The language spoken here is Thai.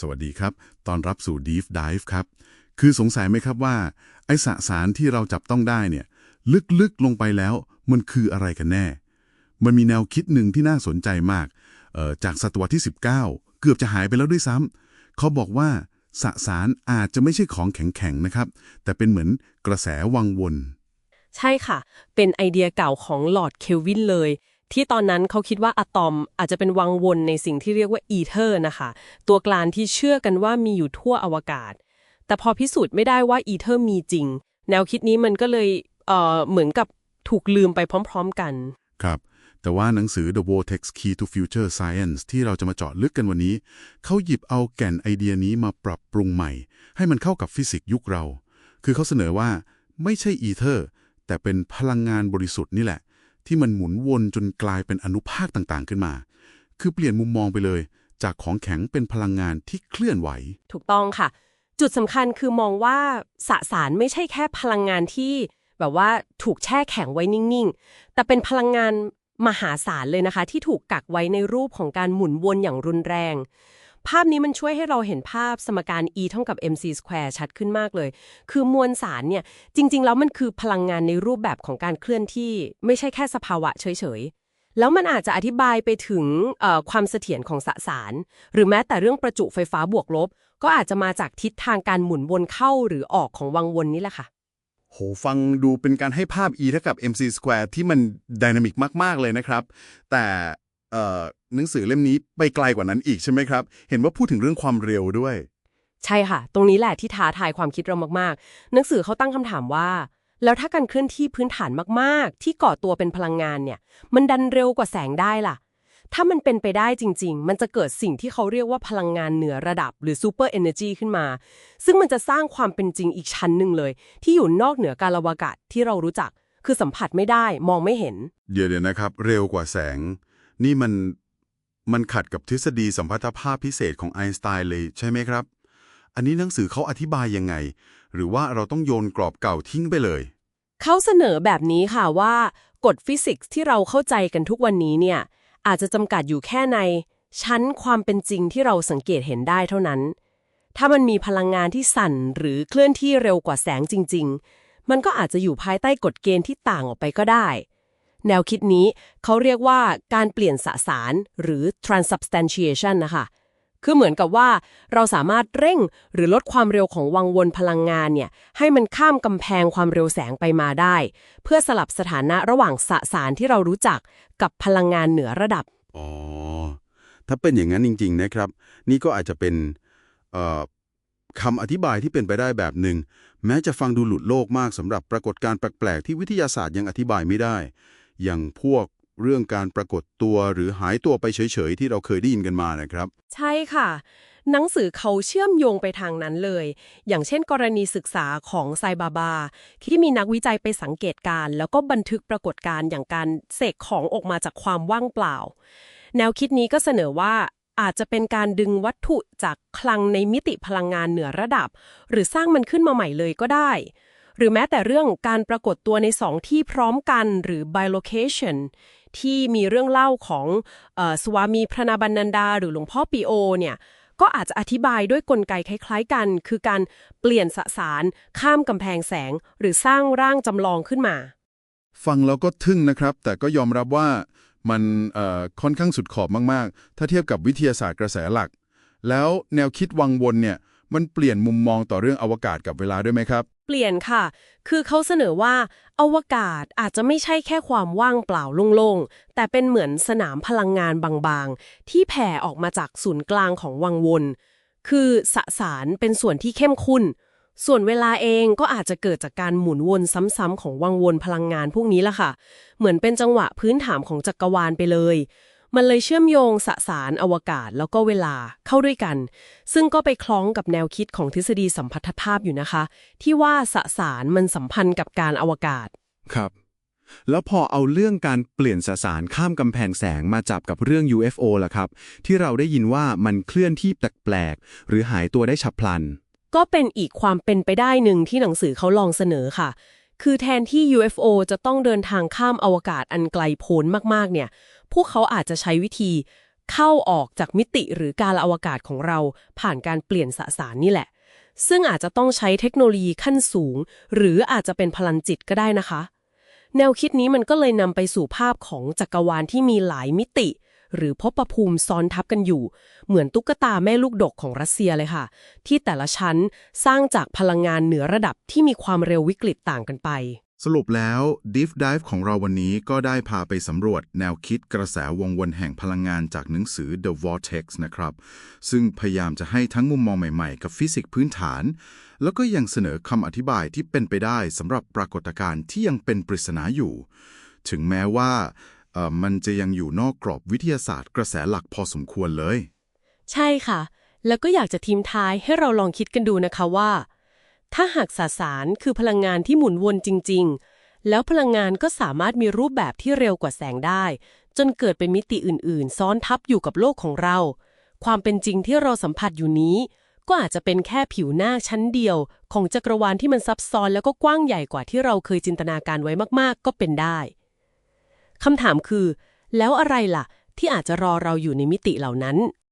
สวัสดีครับ ตอนรับสู่ Deep Dive ครับ คือสงสัยไหมครับว่า ไอสสารที่เราจับต้องได้เนี่ย ลึกๆลงไปแล้วมันคืออะไรกันแน่ มันมีแนวคิดหนึ่งที่น่าสนใจมาก จากศตวรรษที่ 19 เกือบจะหายไปแล้วด้วยซ้ำเขาบอกว่าสสารอาจจะไม่ใช่ของแข็งๆนะครับ แต่เป็นเหมือนกระแสวังวน ใช่ค่ะ เป็นไอเดียเก่าของลอร์ดเคลวินเลย ที่ตอนนั้นเขาคิดว่าอะตอมอาจจะเป็นวังวนในสิ่งที่เรียกว่าอีเทอร์นะคะ ตัวกลางที่เชื่อกันว่ามีอยู่ทั่วอวกาศ แต่พอพิสูจน์ไม่ได้ว่าอีเทอร์มีจริง แนวคิดนี้มันก็เลยเอ่อเหมือนกับถูกลืมไปพร้อม ๆกัน ครับ แต่ว่าหนังสือ The Vortex Key to Future Science ที่เราจะมาเจาะลึกกันวันนี้ เขาหยิบเอาแก่นไอเดียนี้มาปรับปรุงใหม่ ให้มันเข้ากับฟิสิกส์ยุคเรา คือเขาเสนอว่าไม่ใช่อีเทอร์แต่เป็นพลังงานบริสุทธิ์นี่แหละ ที่มันหมุนวนจนกลายเป็นอนุภาคต่างๆขึ้นมา คือเปลี่ยนมุมมองไปเลย จากของแข็งเป็นพลังงานที่เคลื่อนไหว ถูกต้องค่ะ จุดสำคัญคือมองว่าสสารไม่ใช่แค่พลังงานที่ แบบว่าถูกแช่แข็งไว้นิ่งๆ แต่เป็นพลังงานมหาศาลเลยนะคะ ที่ถูกกักไว้ในรูปของการหมุนวนอย่างรุนแรง ภาพนี้มันช่วยให้เราเห็นภาพสมการ E เท่ากับ mc square ชัดขึ้นมากเลย คือมวลสารเนี่ย จริง ๆ แล้วมันคือพลังงานในรูปแบบของการเคลื่อนที่ไม่ใช่แค่สภาวะเฉยๆ แล้วมันอาจจะอธิบายไปถึงความเสถียรของสสาร หรือแม้แต่เรื่องประจุไฟฟ้าบวกลบ ก็อาจจะมาจากทิศทางการหมุนวนเข้าหรือออกของวังวนนี่แหละค่ะโหฟังดูเป็นการให้ภาพ e เท่ากับ mc square ที่มันดินามิกมาก ๆ เลยนะครับ แต่ หนังสือเล่มนี้ไปไกลกว่านั้นอีกใช่ไหมครับ เห็นว่าพูดถึงเรื่องความเร็วด้วย ใช่ค่ะ ตรงนี้แหละที่ท้าทายความคิดเรามากๆ หนังสือเขาตั้งคำถามว่า แล้วถ้าการเคลื่อนที่พื้นฐานมากๆ ที่ก่อตัวเป็นพลังงานเนี่ย มันดันเร็วกว่าแสงได้ล่ะ ถ้ามันเป็นไปได้จริง ๆ มันจะเกิดสิ่งที่เขาเรียกว่าพลังงานเหนือระดับ หรือซูเปอร์เอเนจีขึ้นมา ซึ่งมันจะสร้างความเป็นจริงอีกชั้นหนึ่งเลย ที่อยู่นอกเหนือการอวกาศที่เรารู้จัก คือสัมผัสไม่ได้มองไม่เห็น เดี๋ยวเดี๋ยวนะครับ เร็วกว่าแสง นี่มันมันขัดกับทฤษฎีสัมพัทธภาพพิเศษของไอน์สไตน์เลยใช่ไหมครับ อันนี้หนังสือเขาอธิบายยังไง หรือว่าเราต้องโยนกรอบเก่าทิ้งไปเลย เขาเสนอแบบนี้ค่ะว่ากฎฟิสิกส์ที่เราเข้าใจกันทุกวันนี้เนี่ย อาจจะจำกัดอยู่แค่ใน ชั้นความเป็นจริงที่เราสังเกตเห็นได้เท่านั้น ถ้ามันมีพลังงานที่สั่นหรือเคลื่อนที่เร็วกว่าแสงจริง ๆ มันก็อาจจะอยู่ภายใต้กฎเกณฑ์ที่ต่างออกไปก็ได้ แนวคิดนี้เขาเรียกว่าการเปลี่ยนสสารหรือ transubstantiation นะคะคือเหมือนกับว่าเราสามารถเร่งหรือลดความเร็วของวังวนพลังงานเนี่ยให้มันข้ามกำแพงความเร็วแสงไปมาได้ เพื่อสลับสถานะระหว่างสสารที่เรารู้จักกับพลังงานเหนือระดับ อ๋อ ถ้าเป็นอย่างนั้นจริง ๆ นะครับ นี่ก็อาจจะเป็นคำอธิบายที่เป็นไปได้แบบหนึ่ง แม้จะฟังดูหลุดโลกมากสำหรับปรากฏการณ์แปลก ๆ ที่วิทยาศาสตร์ยังอธิบายไม่ได้ อย่างพวกเรื่องการปรากฏตัวหรือหายตัวไปเฉย ๆ ที่เราเคยได้ยินกันมานะครับ ใช่ค่ะ หนังสือเขาเชื่อมโยงไปทางนั้นเลย อย่างเช่น กรณีศึกษาของไซบาบา ที่มีนักวิจัยไปสังเกตการ แล้วก็บันทึกปรากฏการณ์อย่างการเสกของออกมาจากความว่างเปล่า แนวคิดนี้ก็เสนอว่าอาจจะเป็นการดึงวัตถุจากคลังในมิติพลังงานเหนือระดับ หรือสร้างมันขึ้นมาใหม่เลยก็ได้ หรือแม้แต่เรื่องการปรากฏตัวในสองที่พร้อมกันหรือ bilocation ที่มีเรื่องเล่าของออสวามีพระนาบันนันดา หรือหลวงพ่อปีโอเนี่ยก็อาจจะอธิบายด้วยกลไกคล้ายๆกัน คือการเปลี่ยนสสาร ข้ามกำแพงแสง หรือสร้างร่างจำลองขึ้นมา ฟังแล้วก็ทึ่งนะครับ แต่ก็ยอมรับว่ามันค่อนข้างสุดขอบมากๆ ถ้าเทียบกับวิทยาศาสตร์กระแสหลัก แล้วแนวคิดวังวนเนี่ย มันเปลี่ยนมุมมองต่อเรื่องอวกาศกับเวลาด้วยไหมครับ เปลี่ยนค่ะ คือเขาเสนอว่าอวกาศอาจจะไม่ใช่แค่ความว่างเปล่าโล่งๆ แต่เป็นเหมือนสนามพลังงานบางๆ ที่แผ่ออกมาจากศูนย์กลางของวังวน คือสสารเป็นส่วนที่เข้มข้น ส่วนเวลาเองก็อาจจะเกิดจากการหมุนวนซ้ำๆของวังวนพลังงานพวกนี้ละค่ะ เหมือนเป็นจังหวะพื้นฐานของจักรวาลไปเลย มันเลยเชื่อมโยงสสารอวกาศแล้วก็เวลาเข้าด้วยกัน ซึ่งก็ไปคล้องกับแนวคิดของทฤษฎีสัมพัทธภาพอยู่นะคะ ที่ว่าสสารมันสัมพันธ์กับการอวกาศ ครับ แล้วพอเอาเรื่องการเปลี่ยนสสารข้ามกำแพงแสงมาจับกับเรื่อง UFO ล่ะครับ ที่เราได้ยินว่ามันเคลื่อนที่แปลกๆหรือหายตัวได้ฉับพลัน ก็เป็นอีกความเป็นไปได้หนึ่งที่หนังสือเขาลองเสนอค่ะ คือแทนที่ UFO จะต้องเดินทางข้ามอวกาศอันไกลโพ้นมากๆ เนี่ย พวกเขาอาจจะใช้วิธีเข้าออกจากมิติหรือการอวกาศของเราผ่านการเปลี่ยนสสารนี่แหละ ซึ่งอาจจะต้องใช้เทคโนโลยีขั้นสูง หรืออาจจะเป็นพลังจิตก็ได้นะคะ แนวคิดนี้มันก็เลยนำไปสู่ภาพของจักรวาลที่มีหลายมิติ หรือภพภูมิซ้อนทับกันอยู่ เหมือนตุ๊กตาแม่ลูกดกของรัสเซียเลยค่ะ ที่แต่ละชั้นสร้างจากพลังงานเหนือระดับที่มีความเร็ววิกฤตต่างกันไป สรุปแล้ว Deep Dive ของเราวันนี้ก็ได้พาไปสำรวจแนวคิดกระแสวงวนแห่งพลังงานจากหนังสือ The Vortex นะครับ ซึ่งพยายามจะให้ทั้งมุมมองใหม่ๆ กับฟิสิกส์พื้นฐาน แล้วก็ยังเสนอคำอธิบายที่เป็นไปได้สำหรับปรากฏการณ์ที่ยังเป็นปริศนาอยู่ ถึงแม้ว่า มันจะยังอยู่นอกกรอบวิทยาศาสตร์กระแสหลักพอสมควรเลย ใช่ค่ะ แล้วก็อยากจะทิมท้ายให้เราลองคิดกันดูนะคะว่า ถ้าหากสสารคือพลังงานที่หมุนวนจริง ๆ แล้วพลังงานก็สามารถมีรูปแบบที่เร็วกว่าแสงได้ จนเกิดเป็นมิติอื่น ๆ ซ้อนทับอยู่กับโลกของเรา ความเป็นจริงที่เราสัมผัสอยู่นี้ ก็อาจจะเป็นแค่ผิวหน้าชั้นเดียว ของจักรวาลที่มันซับซ้อนแล้วก็กว้างใหญ่กว่าที่เราเคยจินตนาการไว้มาก ๆ ก็เป็นได้ คำถามคือ แล้วอะไรล่ะ ที่อาจจะรอเราอยู่ในมิติเหล่านั้น